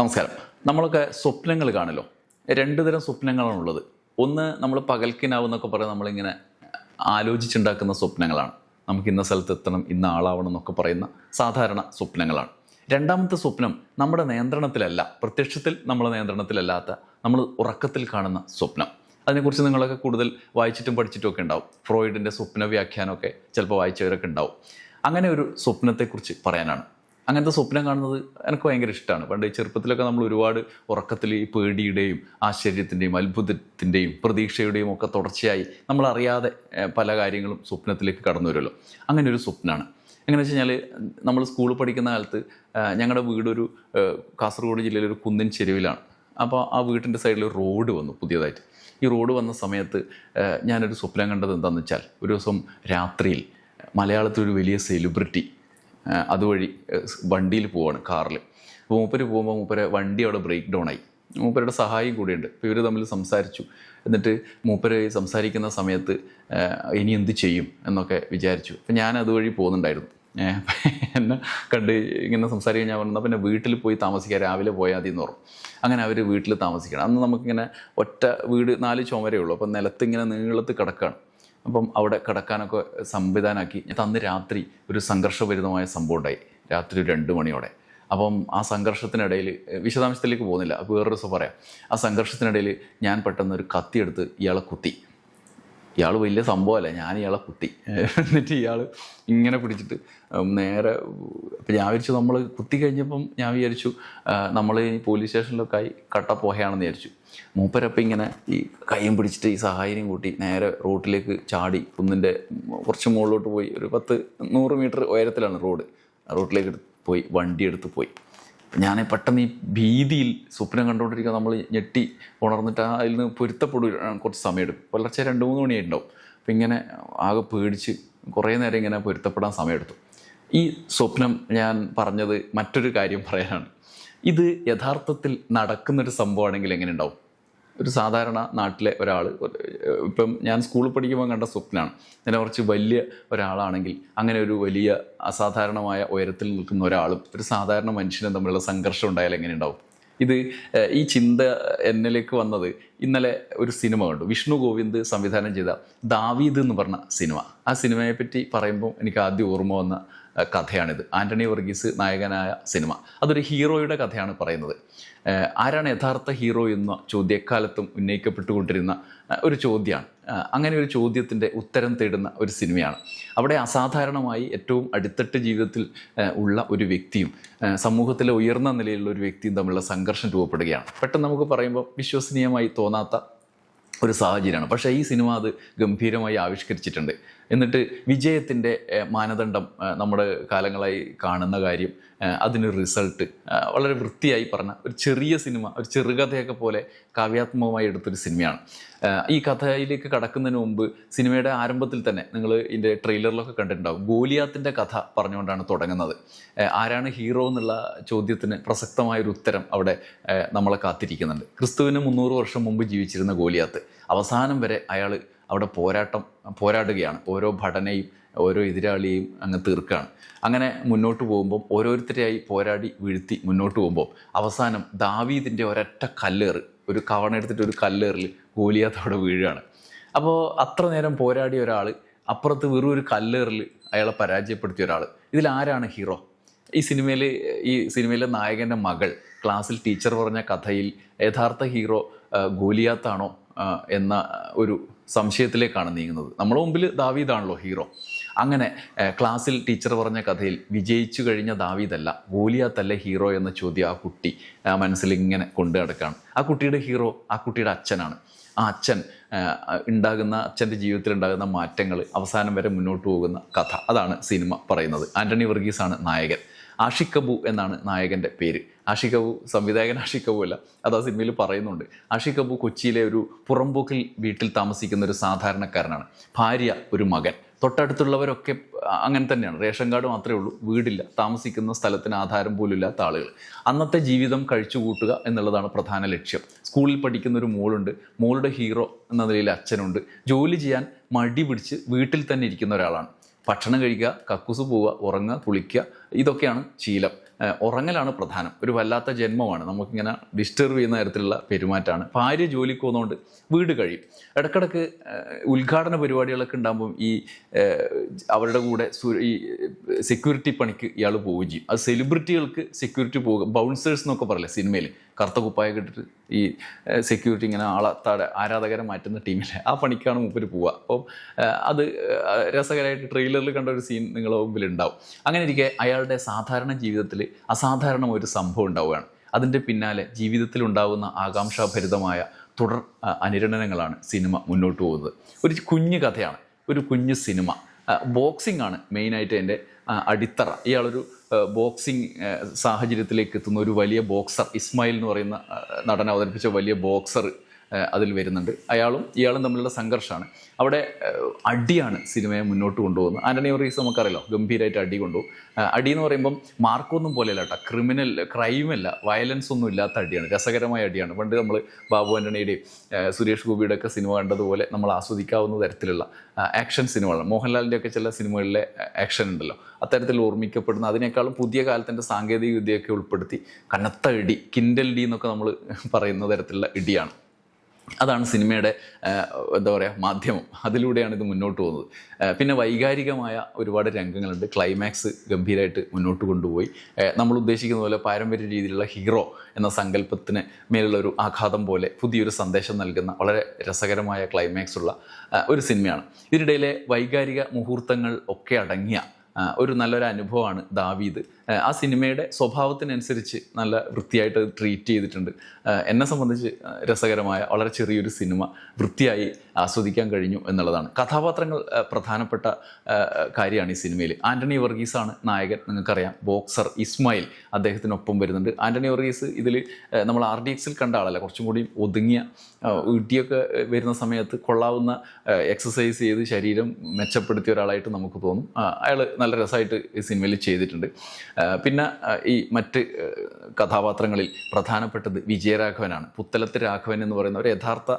നമസ്കാരം. നമ്മളൊക്കെ സ്വപ്നങ്ങൾ കാണല്ലോ രണ്ട് തരം സ്വപ്നങ്ങളാണുള്ളത് ഒന്ന് നമ്മൾ പകൽക്കിനാവെന്നൊക്കെ പറയാൻ നമ്മളിങ്ങനെ ആലോചിച്ചുണ്ടാക്കുന്ന സ്വപ്നങ്ങളാണ്. നമുക്ക് ഇന്ന സ്ഥലത്ത് എത്തണം ഇന്ന ആളാവണം എന്നൊക്കെ പറയുന്ന സാധാരണ സ്വപ്നങ്ങളാണ്. രണ്ടാമത്തെ സ്വപ്നം നമ്മുടെ നിയന്ത്രണത്തിലല്ല. പ്രത്യക്ഷത്തിൽ നമ്മളെ നിയന്ത്രണത്തിലല്ലാത്ത നമ്മൾ ഉറക്കത്തിൽ കാണുന്ന സ്വപ്നം. അതിനെക്കുറിച്ച് നിങ്ങളൊക്കെ കൂടുതൽ വായിച്ചിട്ടും പഠിച്ചിട്ടും ഒക്കെ ഉണ്ടാവും. ഫ്രോയിഡിന്റെ സ്വപ്ന വ്യാഖ്യാനമൊക്കെ ചിലപ്പോൾ വായിച്ചവരൊക്കെ ഉണ്ടാവും. അങ്ങനെ ഒരു സ്വപ്നത്തെക്കുറിച്ച് പറയാനാണ്. അങ്ങനത്തെ സ്വപ്നം കാണുന്നത് എനിക്ക് ഭയങ്കര ഇഷ്ടമാണ് പണ്ട് ചെറുപ്പത്തിലൊക്കെ നമ്മൾ ഒരുപാട് ഉറക്കത്തിൽ ഈ പേടിയുടെയും ആശ്ചര്യത്തിന്റെയും അത്ഭുതത്തിന്റെയും പ്രതീക്ഷയുടെയും ഒക്കെ തുടർച്ചയായി നമ്മൾ അറിയാതെ പല കാര്യങ്ങളും സ്വപ്നത്തിലേക്ക് കടന്നു വരുമല്ലോ. അങ്ങനെ ഒരു സ്വപ്നമാണ് എങ്ങനെ വെച്ച് കഴിഞ്ഞാൽ നമ്മൾ സ്കൂളിൽ പഠിക്കുന്ന കാലത്ത് ഞങ്ങളുടെ വീടൊരു കാസർഗോഡ് ജില്ലയിലെ ഒരു കുന്നിൻ ചെരുവിലാണ്. അപ്പോൾ ആ വീട്ടിന്റെ സൈഡിൽ ഒരു റോഡ് വന്നു പുതിയതായിട്ട്. ഈ റോഡ് വന്ന സമയത്ത് ഞാനൊരു സ്വപ്നം കണ്ടത് എന്താണെന്ന് വെച്ചാൽ ഒരു ദിവസം രാത്രിയിൽ മലയാളത്തിലൊരു വലിയ സെലിബ്രിറ്റി അതുവഴി വണ്ടിയിൽ പോവാണ് കാറിൽ അപ്പോൾ മൂപ്പര് പോകുമ്പോൾ മൂപ്പര് വണ്ടി അവിടെ ബ്രേക്ക് ഡൗൺ ആയി. മൂപ്പരുടെ സഹായം കൂടിയുണ്ട്. അപ്പോൾ ഇവർ തമ്മിൽ സംസാരിച്ചു. എന്നിട്ട് മൂപ്പര് സംസാരിക്കുന്ന സമയത്ത് ഇനി എന്ത് ചെയ്യും എന്നൊക്കെ വിചാരിച്ചു. അപ്പം ഞാൻ അതുവഴി പോകുന്നുണ്ടായിരുന്നു. എന്നെ കണ്ട് ഇങ്ങനെ സംസാരിക്കാൻ ഞാൻ പറഞ്ഞു പിന്നെ വീട്ടിൽ പോയി താമസിക്കാൻ രാവിലെ പോയാൽ മതി എന്ന് പറഞ്ഞു. അങ്ങനെ അവർ വീട്ടിൽ താമസിക്കണം. അന്ന് നമുക്കിങ്ങനെ ഒറ്റ വീട് നാല് ചുമരേ ഉള്ളൂ. അപ്പം നിലത്ത് ഇങ്ങനെ നീളത്ത് കിടക്കുകയാണ് അപ്പം അവിടെ കിടക്കാനൊക്കെ സംവിധാനമാക്കി ഞാൻ അന്ന് രാത്രി ഒരു സംഘർഷഭരിതമായ സംഭവം ഉണ്ടായി. രാത്രി രണ്ട് മണിയോടെ. അപ്പം ആ സംഘർഷത്തിനിടയിൽ വിശദാംശത്തിലേക്ക് പോകുന്നില്ല. വേറൊരു ദിവസം പറയാം. ആ സംഘർഷത്തിനിടയിൽ ഞാൻ പെട്ടെന്ന് ഒരു കത്തിയെടുത്ത് ഇയാളെ കുത്തി. ഇയാൾ വലിയ സംഭവമല്ല ഞാൻ ഇയാളെ കുത്തി എന്നിട്ട് ഇയാൾ ഇങ്ങനെ പിടിച്ചിട്ട് നേരെ അപ്പം ഞാൻ വിചാരിച്ചു നമ്മൾ കുത്തി കഴിഞ്ഞപ്പം ഞാൻ വിചാരിച്ചു നമ്മൾ ഈ പോലീസ് സ്റ്റേഷനിലൊക്കെ ആയി കട്ട പോഹയാണെന്ന് വിചാരിച്ചു. മൂപ്പരപ്പം ഇങ്ങനെ ഈ കൈയും പിടിച്ചിട്ട് ഈ സഹായം കൂട്ടി നേരെ റോട്ടിലേക്ക് ചാടി. കുന്നിന്റെ കുറച്ച് മുകളിലോട്ട് പോയി. ഒരു പത്ത് നൂറ് മീറ്റർ ഉയരത്തിലാണ് റോഡ്. റോട്ടിലേക്ക് പോയി വണ്ടി എടുത്ത് പോയി. ഞാൻ പെട്ടെന്ന് ഈ ഭീതിയിൽ സ്വപ്നം കണ്ടുകൊണ്ടിരിക്കുക നമ്മൾ ഞെട്ടി ഉണർന്നിട്ട് ആ അതിൽ നിന്ന് പൊരുത്തപ്പെടുക കുറച്ച് സമയമെടുക്കും. പുലർച്ചെ രണ്ട് മൂന്ന് മണിയായിട്ടുണ്ടാവും. അപ്പം ഇങ്ങനെ ആകെ പേടിച്ച് കുറേ നേരം ഇങ്ങനെ പൊരുത്തപ്പെടാൻ സമയമെടുത്തു. ഈ സ്വപ്നം ഞാൻ പറഞ്ഞത് മറ്റൊരു കാര്യം പറയാനാണ്. ഇത് യഥാർത്ഥത്തിൽ നടക്കുന്നൊരു സംഭവമാണെങ്കിൽ എങ്ങനെ ഉണ്ടാവും? ഒരു സാധാരണ നാട്ടിലെ ഒരാൾ ഇപ്പം ഞാൻ സ്കൂളിൽ പഠിക്കുമ്പോൾ കണ്ട സ്വപ്നമാണ് ഞാൻ കുറച്ച് വലിയ ഒരാളാണെങ്കിൽ അങ്ങനെ ഒരു വലിയ അസാധാരണമായ ഉയരത്തിൽ നിൽക്കുന്ന ഒരാളും ഒരു സാധാരണ മനുഷ്യനും തമ്മിലുള്ള സംഘർഷം ഉണ്ടായാൽ എങ്ങനെ ഉണ്ടാവും ഇത് ഈ ചിന്ത എന്നിലേക്ക് വന്നത് ഇന്നലെ ഒരു സിനിമ കണ്ടു. വിഷ്ണു ഗോവിന്ദ് സംവിധാനം ചെയ്ത ദാവീദ് എന്ന് പറഞ്ഞ സിനിമ. ആ സിനിമയെ പറ്റി പറയുമ്പോൾ എനിക്ക് ആദ്യം ഓർമ്മ വന്ന കഥയാണിത്. ആന്റണി വർഗീസ് നായകനായ സിനിമ. അതൊരു ഹീറോയുടെ കഥയാണ് പറയുന്നത്. ആരാണ് യഥാർത്ഥ ഹീറോ എന്ന ചോദ്യക്കാലത്തും ഉന്നയിക്കപ്പെട്ടുകൊണ്ടിരുന്ന ഒരു ചോദ്യമാണ്. അങ്ങനെ ഒരു ചോദ്യത്തിന്റെ ഉത്തരം തേടുന്ന ഒരു സിനിമയാണ്. അവിടെ അസാധാരണമായി ഏറ്റവും അടുത്തട്ട് ജീവിതത്തിൽ ഉള്ള ഒരു വ്യക്തിയും സമൂഹത്തിലെ ഉയർന്ന നിലയിലുള്ള ഒരു വ്യക്തിയും തമ്മിലുള്ള സംഘർഷം രൂപപ്പെടുകയാണ്. പെട്ടെന്ന് നമുക്ക് പറയുമ്പോൾ വിശ്വസനീയമായി തോന്നാത്ത ഒരു സാഹചര്യമാണ്. പക്ഷേ ഈ സിനിമ അത് ഗംഭീരമായി ആവിഷ്കരിച്ചിട്ടുണ്ട്. എന്നിട്ട് വിജയത്തിന്റെ മാനദണ്ഡം നമ്മുടെ കാലങ്ങളായി കാണുന്ന കാര്യം അതിനൊരു റിസൾട്ട്. വളരെ വൃത്തിയായി പറഞ്ഞ ഒരു ചെറിയ സിനിമ ഒരു ചെറുകഥയൊക്കെ പോലെ കാവ്യാത്മകമായി എടുത്തൊരു സിനിമയാണ്. ഈ കഥയിലേക്ക് കടക്കുന്നതിന് മുമ്പ് സിനിമയുടെ ആരംഭത്തിൽ തന്നെ നിങ്ങൾ ഇതിന്റെ ട്രെയിലറിലൊക്കെ കണ്ടിട്ടുണ്ടാവും. ഗോലിയാത്തിന്റെ കഥ പറഞ്ഞുകൊണ്ടാണ് തുടങ്ങുന്നത്. ആരാണ് ഹീറോ എന്നുള്ള ചോദ്യത്തിന് പ്രസക്തമായൊരു ഉത്തരം അവിടെ നമ്മളെ കാത്തിരിക്കുന്നുണ്ട്. ക്രിസ്തുവിന് മുന്നൂറ് വർഷം മുമ്പ് ജീവിച്ചിരുന്ന ഗോലിയാത്ത് അവസാനം വരെ അയാൾ അവിടെ പോരാട്ടം പോരാടുകയാണ്. ഓരോ ഭടനെയും ഓരോ എതിരാളിയെയും അങ്ങ് തീർക്കുകയാണ്. അങ്ങനെ മുന്നോട്ട് പോകുമ്പോൾ ഓരോരുത്തരെയായി പോരാടി വീഴ്ത്തി മുന്നോട്ട് പോകുമ്പോൾ അവസാനം ദാവീദിന്റെ ഒരൊറ്റ കല്ലേറ് ഒരു കവണ എടുത്തിട്ട് ഒരു കല്ലേറിൽ ഗോലിയാത്ത് അവിടെ വീഴുകയാണ്. അപ്പോൾ അത്ര നേരം പോരാടിയ ഒരാൾ അപ്പുറത്ത് വെറും ഒരു കല്ലേറിൽ അയാളെ പരാജയപ്പെടുത്തിയ ഒരാൾ ഇതിലാരാണ് ഹീറോ? ഈ സിനിമയിൽ ഈ സിനിമയിലെ നായകന്റെ മകൾ ക്ലാസ്സിൽ ടീച്ചർ പറഞ്ഞ കഥയിൽ യഥാർത്ഥ ഹീറോ ഗോലിയാത്താണോ എന്ന ഒരു സംശയത്തിലേക്കാണ് നീങ്ങുന്നത്. നമ്മുടെ മുമ്പിൽ ദാവീദാണല്ലോ ഹീറോ. അങ്ങനെ ക്ലാസ്സിൽ ടീച്ചർ പറഞ്ഞ കഥയിൽ വിജയിച്ചു കഴിഞ്ഞ ദാവീദല്ല ഗോലിയാത്തല്ല ഹീറോ എന്ന ചോദ്യം ആ കുട്ടി മനസ്സിൽ ഇങ്ങനെ കൊണ്ടു നടക്കുകയാണ് ആ കുട്ടിയുടെ ഹീറോ ആ കുട്ടിയുടെ അച്ഛനാണ്. ആ അച്ഛൻ ഉണ്ടാകുന്ന അച്ഛന്റെ ജീവിതത്തിൽ ഉണ്ടാകുന്ന മാറ്റങ്ങൾ അവസാനം വരെ മുന്നോട്ട് പോകുന്ന കഥ. അതാണ് സിനിമ പറയുന്നത്. ആന്റണി വർഗീസാണ് നായകൻ. ആഷിഖ് കബു എന്നാണ് നായകന്റെ പേര്. ആഷിഖ് കബു സംവിധായകൻ ആഷിഖ് കബു അല്ല അത് ആ സിനിമയിൽ പറയുന്നുണ്ട്. ആഷിഖ് കബു കൊച്ചിയിലെ ഒരു പുറംപോക്കിൽ വീട്ടിൽ താമസിക്കുന്ന ഒരു സാധാരണക്കാരനാണ്. ഭാര്യ ഒരു മകൻ. തൊട്ടടുത്തുള്ളവരൊക്കെ അങ്ങനെ തന്നെയാണ്. റേഷൻ കാർഡ് മാത്രമേ ഉള്ളൂ. വീടില്ല. താമസിക്കുന്ന സ്ഥലത്തിന് ആധാരം പോലും ഇല്ലാത്ത ആളുകൾ. അന്നത്തെ ജീവിതം കഴിച്ചു കൂട്ടുക എന്നുള്ളതാണ് പ്രധാന ലക്ഷ്യം. സ്കൂളിൽ പഠിക്കുന്ന ഒരു മോളുണ്ട്. മോളുടെ ഹീറോ എന്ന നിലയിൽ അച്ഛനുണ്ട്. ജോലി ചെയ്യാൻ മടി പിടിച്ച് വീട്ടിൽ തന്നെ ഇരിക്കുന്ന ഒരാളാണ്. ഭക്ഷണം കഴിക്കുക കക്കൂസ് പോവുക ഉറങ്ങുക കുളിക്കുക ഇതൊക്കെയാണ് ശീലം. ഉറങ്ങലാണ് പ്രധാനം. ഒരു വല്ലാത്ത ജന്മമാണ്. നമുക്കിങ്ങനെ ഡിസ്റ്റർബ് ചെയ്യുന്ന തരത്തിലുള്ള പെരുമാറ്റമാണ്. ഭാര്യ ജോലിക്ക് പോകുന്നതുകൊണ്ട് വീട് കഴിയും. ഇടക്കിടക്ക് ഉദ്ഘാടന പരിപാടികളൊക്കെ ഉണ്ടാകുമ്പം ഈ അവരുടെ കൂടെ ഈ സെക്യൂരിറ്റി പണിക്ക് ഇയാൾ പോവുകയും ചെയ്യും. അത് സെലിബ്രിറ്റികൾക്ക് സെക്യൂരിറ്റി പോകുക ബൗൺസേഴ്സ് എന്നൊക്കെ പറയില്ല സിനിമയിൽ കറുത്ത കുപ്പായ ഇട്ടിട്ട് ഈ സെക്യൂരിറ്റി ഇങ്ങനെ ആളെ ആരാധകരെ മാറ്റുന്ന ടീമിലെ ആ പണിക്കാണ് മുമ്പിൽ പോവുക. അപ്പം അത് രസകരമായിട്ട് ട്രെയിലറിൽ കണ്ട ഒരു സീൻ നിങ്ങളുടെ മുമ്പിൽ ഉണ്ടാവും അങ്ങനെ ഇരിക്കെ അയാളുടെ സാധാരണ ജീവിതത്തിൽ അസാധാരണ ഒരു സംഭവം ഉണ്ടാവുകയാണ്. അതിന്റെ പിന്നാലെ ജീവിതത്തിൽ ഉണ്ടാകുന്ന ആകാംക്ഷാഭരിതമായ തുടർ അനുരണനങ്ങളാണ് സിനിമ മുന്നോട്ട് പോകുന്നത്. ഒരു കുഞ്ഞു കഥയാണ്. ഒരു കുഞ്ഞു സിനിമ. ബോക്സിംഗ് ആണ് മെയിനായിട്ട് എന്റെ അടിത്തറ. ഇയാളൊരു ബോക്സിംഗ് സാഹചര്യത്തിലേക്ക് എത്തുന്ന ഒരു വലിയ ബോക്സർ ഇസ്മായിൽ എന്ന് പറയുന്ന നടൻ അവതരിപ്പിച്ച വലിയ ബോക്സർ അതിൽ വരുന്നുണ്ട്. അയാളും ഇയാളും തമ്മിലുള്ള സംഘർഷമാണ്. അവിടെ അടിയാണ് സിനിമയെ മുന്നോട്ട് കൊണ്ടുപോകുന്നത്. ആന്റണി ഒറീസ് നമുക്കറിയാലോ ഗംഭീരമായിട്ട് അടി കൊണ്ടുപോകും അടി എന്ന് പറയുമ്പം മാർക്കൊന്നും പോലെയല്ല കേട്ടോ. ക്രിമിനൽ ക്രൈമല്ല വയലൻസ് ഒന്നും ഇല്ലാത്ത അടിയാണ്. രസകരമായ അടിയാണ്. പണ്ട് നമ്മൾ ബാബു ആന്റണിയുടെയും സുരേഷ് ഗോപിയുടെ ഒക്കെ സിനിമ കണ്ടതുപോലെ നമ്മൾ ആസ്വദിക്കാവുന്ന തരത്തിലുള്ള ആക്ഷൻ സിനിമകളാണ്. മോഹൻലാലിന്റെ ഒക്കെ ചില സിനിമകളിലെ ആക്ഷൻ ഉണ്ടല്ലോ. അത്തരത്തിൽ ഓർമ്മിക്കപ്പെടുന്ന അതിനേക്കാളും പുതിയ കാലത്തിന്റെ സാങ്കേതിക വിദ്യയൊക്കെ ഉൾപ്പെടുത്തി കനത്ത ഇടി കിൻഡൽ ഡി എന്നൊക്കെ നമ്മൾ പറയുന്ന തരത്തിലുള്ള ഇടിയാണ്. അതാണ് സിനിമയുടെ എന്താ പറയുക മാധ്യമം. അതിലൂടെയാണ് ഇത് മുന്നോട്ട് പോകുന്നത്. പിന്നെ വൈകാരികമായ ഒരുപാട് രംഗങ്ങളുണ്ട്. ക്ലൈമാക്സ് ഗംഭീരമായിട്ട് മുന്നോട്ട് കൊണ്ടുപോയി. നമ്മൾ ഉദ്ദേശിക്കുന്ന പോലെ പാരമ്പര്യ രീതിയിലുള്ള ഹീറോ എന്ന സങ്കല്പത്തിന് മേലുള്ള ഒരു ആഘാതം പോലെ പുതിയൊരു സന്ദേശം നൽകുന്ന വളരെ രസകരമായ ക്ലൈമാക്സ് ഉള്ള ഒരു സിനിമയാണ്. ഇതിനിടയിലെ വൈകാരിക മുഹൂർത്തങ്ങൾ ഒക്കെ അടങ്ങിയ ഒരു നല്ലൊരു അനുഭവമാണ് ദാവീദ്. ആ, സിനിമയുടെ സ്വഭാവത്തിനനുസരിച്ച് നല്ല വൃത്തിയായിട്ട് ട്രീറ്റ് ചെയ്തിട്ടുണ്ട്. എന്നെ സംബന്ധിച്ച് രസകരമായ വളരെ ചെറിയൊരു സിനിമ വൃത്തിയായി ആസ്വദിക്കാൻ കഴിഞ്ഞു എന്നുള്ളതാണ്. കഥാപാത്രങ്ങൾ പ്രധാനപ്പെട്ട കാര്യമാണ് ഈ സിനിമയിൽ. ആന്റണി വർഗീസാണ് നായകൻ നിങ്ങൾക്കറിയാം. ബോക്സർ ഇസ്മായിൽ അദ്ദേഹത്തിനൊപ്പം വരുന്നുണ്ട്. ആന്റണി വർഗീസ് ഇതിൽ നമ്മൾ ആർ ഡി എക്സിൽ കണ്ട ആളല്ല. കുറച്ചും കൂടി ഒതുങ്ങിയ ഊട്ടിയൊക്കെ വരുന്ന സമയത്ത് കൊള്ളാവുന്ന എക്സസൈസ് ചെയ്ത് ശരീരം മെച്ചപ്പെടുത്തിയ ഒരാളായിട്ട് നമുക്ക് തോന്നും. അയാൾ നല്ല രസമായിട്ട് ഈ സിനിമയിൽ ചെയ്തിട്ടുണ്ട്. പിന്നെ ഈ മറ്റ് കഥാപാത്രങ്ങളിൽ പ്രധാനപ്പെട്ടത് വിജയരാഘവനാണ് പുത്തലത്ത് രാഘവൻ എന്ന് പറയുന്ന ഒരു യഥാർത്ഥ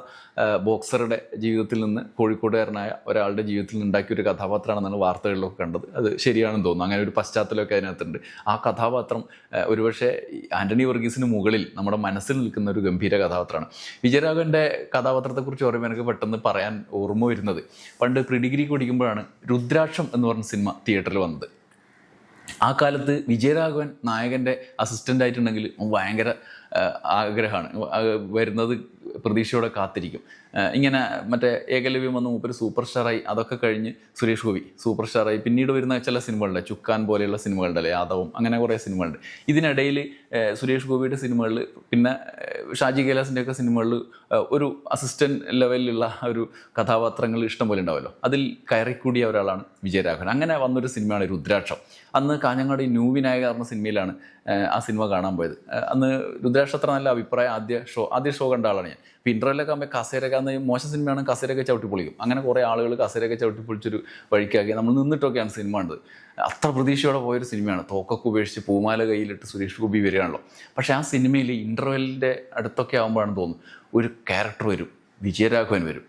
ബോക്സറുടെ ജീവിതത്തിൽ നിന്ന് കോഴിക്കോടുകാരനായ ഒരാളുടെ ജീവിതത്തിൽ നിന്ന് ഉണ്ടാക്കിയൊരു കഥാപാത്രമാണെന്നാണ് വാർത്തകളിലൊക്കെ കണ്ടത്. അത് ശരിയാണെന്ന് തോന്നുന്നു. അങ്ങനെ ഒരു പശ്ചാത്തലമൊക്കെ അതിനകത്തുണ്ട്. ആ കഥാപാത്രം ഒരുപക്ഷെ ആന്റണി വർഗീസിന് മുകളിൽ നമ്മുടെ മനസ്സിൽ നിൽക്കുന്ന ഒരു ഗംഭീര കഥാപാത്രമാണ്. വിജയരാഘവന്റെ കഥാപാത്രത്തെക്കുറിച്ച് പറയുമ്പോൾ എനിക്ക് പെട്ടെന്ന് പറയാൻ ഓർമ്മ വരുന്നത്. പണ്ട് പ്രിഡിഗ്രി കുടിക്കുമ്പോഴാണ് രുദ്രാക്ഷം എന്ന് പറഞ്ഞ സിനിമ തിയേറ്ററിൽ വന്നത്. ആ കാലത്ത് വിജയരാഘവൻ നായകന്റെ അസിസ്റ്റന്റ് ആയിട്ടുണ്ടെങ്കിൽ ഭയങ്കര ആഗ്രഹമാണ്. വരുന്നത് പ്രതീക്ഷയോടെ കാത്തിരിക്കും. ഇങ്ങനെ മറ്റേ ഏകലവ്യം വന്ന് മൂപ്പര് സൂപ്പർ സ്റ്റാറായി അതൊക്കെ കഴിഞ്ഞ് സുരേഷ് ഗോപി സൂപ്പർ സ്റ്റാറായി പിന്നീട് വരുന്ന ചില സിനിമകളുണ്ട് ചുക്കാൻ പോലെയുള്ള സിനിമകളുണ്ടല്ലേ യാദവും അങ്ങനെ കുറേ സിനിമകളുണ്ട്. ഇതിനിടയിൽ സുരേഷ് ഗോപിയുടെ സിനിമകളിൽ പിന്നെ ഷാജി കൈലാസിന്റെ ഒക്കെ സിനിമകളിൽ ഒരു അസിസ്റ്റന്റ് ലെവലിലുള്ള ഒരു കഥാപാത്രങ്ങൾ ഇഷ്ടം പോലെ ഉണ്ടാവുമല്ലോ അതിൽ കയറിക്കൂടിയ ഒരാളാണ് വിജയരാഘവൻ. അങ്ങനെ വന്നൊരു സിനിമയാണ് രുദ്രാക്ഷം. അന്ന് കാഞ്ഞങ്ങാടി ന്യൂ വിനായക എന്ന സിനിമയിലാണ് ആ സിനിമ കാണാൻ പോയത്. അന്ന് രുദ്രാക്ഷം അത്ര നല്ല അഭിപ്രായം ആദ്യ ഷോ ആദ്യ ഷോ കണ്ട ആളാണ് ഞാൻ. അപ്പോൾ ഇന്റർവ്യൂലൊക്കെ ആകുമ്പോൾ കസേരൊക്കെ അന്ന് മോശം സിനിമയാണ് കസേരയൊക്കെ ചവിട്ടി പൊളിക്കും. അങ്ങനെ കുറേ ആളുകൾ കസേരയൊക്കെ ചവിട്ടി പൊളിച്ചൊരു വഴിക്കാക്കി നമ്മൾ നിന്നിട്ടൊക്കെയാണ് സിനിമ കണ്ടത്. അത്ര പ്രതീക്ഷയോടെ പോയൊരു സിനിമയാണ്. തോക്കൊക്കെ ഉപേക്ഷിച്ച് പൂമാല കയ്യിലിട്ട് സുരേഷ് ഗോപി വരികയാണല്ലോ. പക്ഷെ ആ സിനിമയിൽ ഇന്റർവെല്ലിന്റെ അടുത്തൊക്കെ ആകുമ്പോഴാണ് തോന്നുന്നു ഒരു ക്യാരക്ടർ വരും വിജയരാഘവൻ വരും.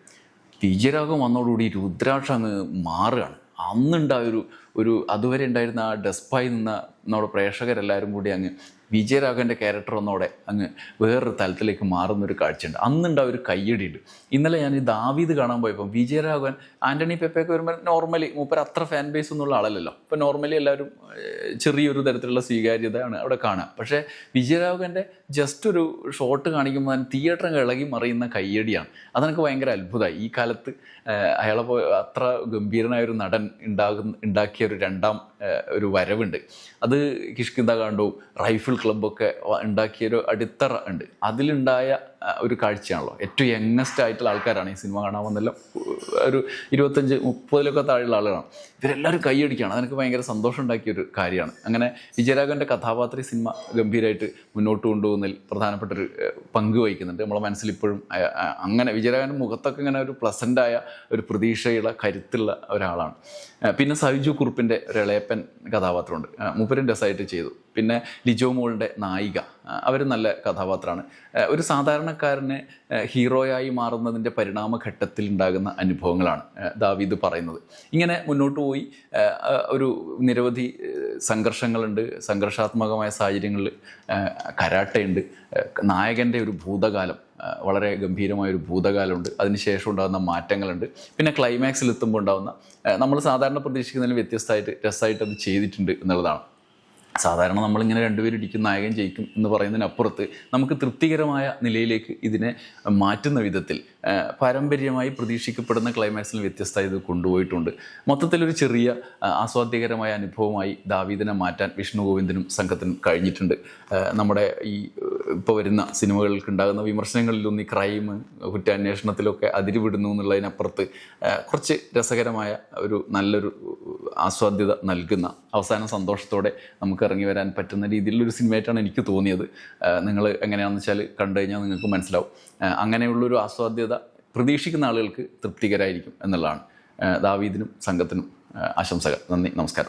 വിജയരാഘവൻ വന്നതോടുകൂടി രുദ്രാക്ഷ അങ്ങ് മാറുകയാണ്. അന്നുണ്ടായൊരു ഒരു അതുവരെ ഉണ്ടായിരുന്ന ആ ഡെസ്പായി നിന്ന നമ്മുടെ പ്രേക്ഷകരെല്ലാവരും കൂടി അങ്ങ് വിജയരാഘവന്റെ ക്യാരക്ടർ ഒന്നോടെ അങ്ങ് വേറൊരു തലത്തിലേക്ക് മാറുന്നൊരു കാഴ്ചയുണ്ട്. അന്നുണ്ടായ ഒരു കയ്യടിയുണ്ട്. ഇന്നലെ ഞാൻ ഈ ദാവീദ് കാണാൻ പോയപ്പോൾ വിജയരാഘവൻ ആന്റണി പെപ്പയൊക്കെ വരുമ്പോൾ നോർമലി മൂപ്പർ അത്ര ഫാൻ ബേസ് എന്നുള്ള ആളല്ലല്ലോ. ഇപ്പോൾ നോർമലി എല്ലാവരും ചെറിയൊരു തരത്തിലുള്ള സ്വീകാര്യതയാണ് അവിടെ കാണുക പക്ഷേ വിജയരാഘവന്റെ ജസ്റ്റ് ഒരു ഷോട്ട് കാണിക്കുമ്പോൾ തന്നെ തിയേറ്ററിൽ ഇളകി മറിയുന്ന കയ്യടിയാണ്. അതെനിക്ക് ഭയങ്കര അത്ഭുതമായി ഈ കാലത്ത് അയാളെ പോ അത്ര ഗംഭീരനായ ഒരു നടൻ ഉണ്ടാകുന്ന ഉണ്ടാക്കിയ ഒരു രണ്ടാം ഒരു വരവുണ്ട്. അത് കിഷ്കിന്ത കാണ്ടു റൈഫിൾ ക്ലബ്ബൊക്കെ ഉണ്ടാക്കിയൊരു അടിത്തറ ഉണ്ട്. അതിലുണ്ടായ ഒരു കാഴ്ചയാണല്ലോ. ഏറ്റവും യങ്ങസ്റ്റ് ആയിട്ടുള്ള ആൾക്കാരാണ് ഈ സിനിമ കാണാൻ വന്നെല്ലാം ഒരു ഇരുപത്തഞ്ച് മുപ്പതിലൊക്കെ താഴെയുള്ള ആളുകളാണ്. ഇവരെല്ലാവരും കൈയടിക്കുകയാണ് അതെനിക്ക് ഭയങ്കര സന്തോഷം ഉണ്ടാക്കിയ ഒരു കാര്യമാണ്. അങ്ങനെ വിജയരാഘവന്റെ കഥാപാത്ര സിനിമ ഗംഭീരമായിട്ട് മുന്നോട്ട് കൊണ്ടുപോകുന്നതിൽ പ്രധാനപ്പെട്ടൊരു പങ്ക് വഹിക്കുന്നുണ്ട്. നമ്മളെ മനസ്സിൽ ഇപ്പോഴും അങ്ങനെ വിജയരാഘവന്റെ മുഖത്തൊക്കെ ഇങ്ങനെ ഒരു പ്ലസന്റായ ഒരു പ്രതീക്ഷയുള്ള കരുത്തുള്ള ഒരാളാണ്. പിന്നെ സൈജു കുറുപ്പിന്റെ ഒരു ഇളയപ്പൻ കഥാപാത്രമുണ്ട്. മൂപ്പരും രസമായിട്ട് ചെയ്തു. പിന്നെ ലിജോ മോളിന്റെ നായിക. അവർ നല്ല കഥാപാത്രമാണ്. ഒരു സാധാരണക്കാരനെ ഹീറോയായി മാറുന്നതിന്റെ പരിണാമഘട്ടത്തിൽ ഉണ്ടാകുന്ന അനുഭവങ്ങളാണ് ദാവീദ് പറയുന്നത്. ഇങ്ങനെ മുന്നോട്ട് പോയി ഒരു നിരവധി സംഘർഷങ്ങളുണ്ട് സംഘർഷാത്മകമായ സാഹചര്യങ്ങളിൽ കരാട്ടയുണ്ട്. നായകന്റെ ഒരു ഭൂതകാലം വളരെ ഗംഭീരമായ ഒരു ഭൂതകാലമുണ്ട്. അതിനുശേഷം ഉണ്ടാകുന്ന മാറ്റങ്ങളുണ്ട്. പിന്നെ ക്ലൈമാക്സിൽ എത്തുമ്പോൾ ഉണ്ടാകുന്ന നമ്മൾ സാധാരണ പ്രതീക്ഷിക്കുന്നതിന് വ്യത്യസ്തമായിട്ട് രസമായിട്ട് അത് ചെയ്തിട്ടുണ്ട് എന്നുള്ളതാണ്. സാധാരണ നമ്മളിങ്ങനെ രണ്ടുപേരും ഇടിക്കും നായകൻ ജയിക്കും എന്ന് പറയുന്നതിനപ്പുറത്ത് നമുക്ക് തൃപ്തികരമായ നിലയിലേക്ക് ഇതിനെ മാറ്റുന്ന വിധത്തിൽ പാരമ്പര്യമായി പ്രതീക്ഷിക്കപ്പെടുന്ന ക്ലൈമാക്സിൽ വ്യത്യസ്ത ഇത് കൊണ്ടുപോയിട്ടുണ്ട്. മൊത്തത്തിലൊരു ചെറിയ ആസ്വാദ്യകരമായ അനുഭവമായി ദാവീദിനെ മാറ്റാൻ വിഷ്ണു ഗോവിന്ദനും സംഘത്തിനും കഴിഞ്ഞിട്ടുണ്ട്. നമ്മുടെ ഈ ഇപ്പോൾ വരുന്ന സിനിമകൾക്ക് ഉണ്ടാകുന്ന വിമർശനങ്ങളിലൊന്നും ഈ ക്രൈം കുറ്റാന്വേഷണത്തിലൊക്കെ അതിരുവിടുന്നു എന്നുള്ളതിനപ്പുറത്ത് കുറച്ച് രസകരമായ ഒരു നല്ലൊരു ആസ്വാദ്യത നൽകുന്ന അവസാനം സന്തോഷത്തോടെ നമുക്ക് ഇറങ്ങി വരാൻ പറ്റുന്ന രീതിയിലുള്ളൊരു സിനിമയായിട്ടാണ് എനിക്ക് തോന്നിയത്. നിങ്ങൾ എങ്ങനെയാണെന്ന് വെച്ചാൽ കണ്ടു കഴിഞ്ഞാൽ നിങ്ങൾക്ക് മനസ്സിലാവും. അങ്ങനെയുള്ളൊരു ആസ്വാദ്യത പ്രതീക്ഷിക്കുന്ന ആളുകൾക്ക് തൃപ്തികരായിരിക്കും എന്നുള്ളതാണ്. ദാവീദിനും സംഘത്തിനും ആശംസകൾ. നന്ദി നമസ്കാരം.